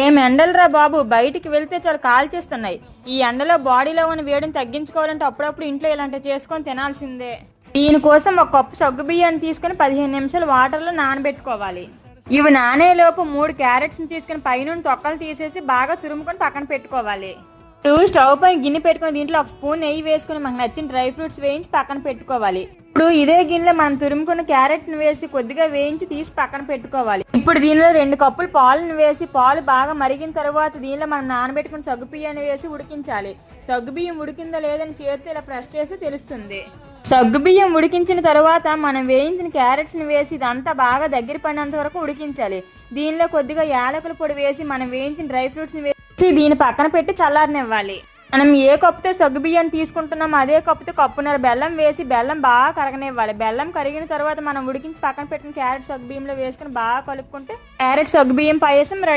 ఏం ఎండలరా బాబు? బయటికి వెళ్తే చాలా కాల్చేస్తున్నాయి ఈ ఎండలో బాడీలో ఉన్న వేడిని తగ్గించుకోవాలంటే అప్పుడప్పుడు ఇంట్లో ఇలాంటివి చేసుకొని తినాల్సిందే. దీనికోసం ఒక కప్పు సగ్గు బియ్యాన్ని తీసుకొని పదిహేను నిమిషాలు వాటర్లో నానబెట్టుకోవాలి. ఇవి నానేలోపు మూడు క్యారెట్స్ని తీసుకొని పైన తొక్కలు తీసేసి బాగా తురుముకొని పక్కన పెట్టుకోవాలి. టూ స్టవ్ పైన గిన్నె పెట్టుకొని దీంట్లో ఒక స్పూన్ నెయ్యి వేసుకొని మాకు నచ్చిన డ్రై ఫ్రూట్స్ వేయించి పక్కన పెట్టుకోవాలి. ఇప్పుడు ఇదే గిన్నెలో మనం తురుముకున్న క్యారెట్ను వేసి కొద్దిగా వేయించి తీసి పక్కన పెట్టుకోవాలి. ఇప్పుడు దీనిలో రెండు కప్పులు పాలను వేసి పాలు బాగా మరిగిన తర్వాత దీనిలో మనం నానబెట్టుకున్న సగ్గుబియ్యాన్ని వేసి ఉడికించాలి. సగ్గుబియ్యం ఉడికిందో లేదని చేతితో ఇలా ప్రెస్ చేస్తే తెలుస్తుంది. సగ్గుబియ్యం ఉడికించిన తర్వాత మనం వేయించిన క్యారెట్స్ని వేసి ఇదంతా బాగా దగ్గర పడినంత వరకు ఉడికించాలి. దీనిలో కొద్దిగా యాలకుల పొడి వేసి మనం వేయించిన డ్రై ఫ్రూట్స్ని వేసి దీని పక్కన పెట్టి చల్లారనివ్వాలి. మనం ఏ కప్పుతో సగ్గు బియ్యం అదే కప్పుతో కప్పున్నర బెల్లం వేసి బెల్లం బాగా కరగనివ్వాలి. బెల్లం కరిగిన తర్వాత మనం ఉడికించి పక్కన పెట్టిన క్యారెట్ సగ్గు బియ్యంలో వేసుకుని బాగా కలుపుకుంటే క్యారెట్ సగ్గు బియ్యం పాయసం